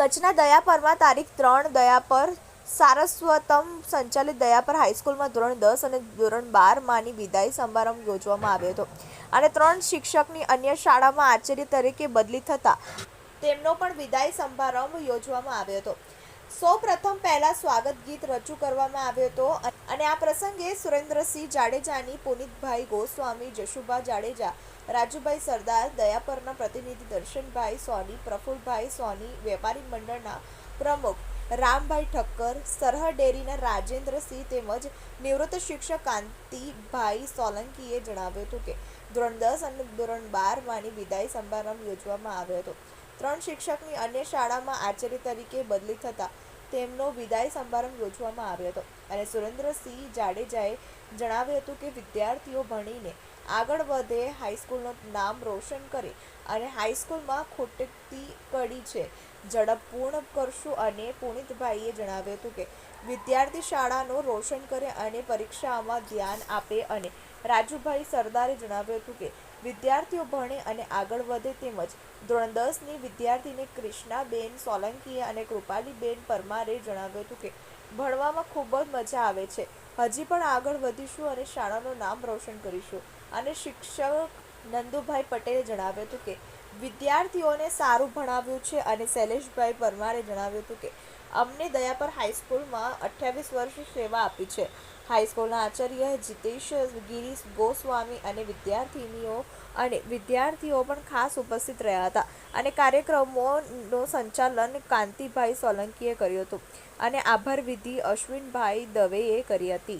કચ્છના દયાપરમાં તારીખ ત્રણ દયાપર સારસ્વતમ સંચાલિત દયાપર હાઈસ્કૂલમાં ધોરણ દસ અને ધોરણ બારમાંની વિદાય સમારંભ યોજવામાં આવ્યો હતો. અને ત્રણ શિક્ષકની અન્ય શાળામાં આચાર્ય તરીકે બદલી થતાં તેમનો પણ વિદાય સમારંભ યોજવામાં આવ્યો હતો. સૌ પહેલા સ્વાગત ગીત રજૂ કરવામાં આવ્યો હતો અને આ પ્રસંગે સુરેન્દ્રસિંહ જાડેજાની પુનિતભાઈ ગોસ્વામી, જશુભા જાડેજા, રાજુભાઈ સરદાર, દયાપરના પ્રતિનિધિ દર્શનભાઈ સોની, પ્રફુલભાઈ સોની, વેપારી મંડળના પ્રમુખ રામભાઈ ઠક્કર સરહદ ડેરીના રાજેન્દ્રસિંહ તેમજ નિવૃત્ત શિક્ષક કાંતિભાઈ સોલંકીએ જણાવ્યું હતું કે ધોરણ દસ અને ધોરણ બારમાંની વિદાય સમારંભ યોજવામાં આવ્યો હતો. ત્રણ શિક્ષકની અન્ય શાળામાં આચાર્ય તરીકે બદલી થતાં તેમનો વિદાય સમારંભ યોજવામાં આવ્યો હતો અને સુરેન્દ્રસિંહ જાડેજાએ જણાવ્યું હતું કે વિદ્યાર્થીઓ ભણીને આગળ વધે, હાઈસ્કૂલનું નામ રોશન કરે અને હાઈસ્કૂલમાં ખોટતી કડી છે, ઝડપ પૂર્ણ કરશું અને પુનિતભાઈએ જણાવ્યું હતું કે વિદ્યાર્થી શાળાનું રોશન કરે અને પરીક્ષામાં ધ્યાન આપે અને રાજુભાઈ સરદારે જણાવ્યું હતું કે, વિદ્યાર્થીઓ ભણે અને આગળ વધે તેમજ ધોરણ દસની વિદ્યાર્થીને કૃષ્ણાબેન સોલંકીએ અને કૃપાલીબેન પરમારે જણાવ્યું હતું કે, ભણવામાં ખૂબ જ મજા આવે છે. હજી પણ આગળ વધીશું અને શાળાનું નામ રોશન કરીશું. અને શિક્ષક નંદુભાઈ પટેલે જણાવ્યું હતું કે, વિદ્યાર્થીઓને સારું ભણાવ્યું છે અને શૈલેષભાઈ પરમારે જણાવ્યું હતું કે અમને દયાપર હાઈસ્કૂલમાં અઠ્યાવીસ વર્ષ સેવા આપી છે. હાઈસ્કૂલના આચાર્ય જીતેશ ગિરીશ ગોસ્વામી અને વિદ્યાર્થીનીઓ અને વિદ્યાર્થીઓ પણ ખાસ ઉપસ્થિત રહ્યા હતા અને કાર્યક્રમોનું સંચાલન કાંતિભાઈ સોલંકીએ કર્યું હતું. અને આભાર વિધિ અશ્વિનભાઈ દવેએ કરી હતી.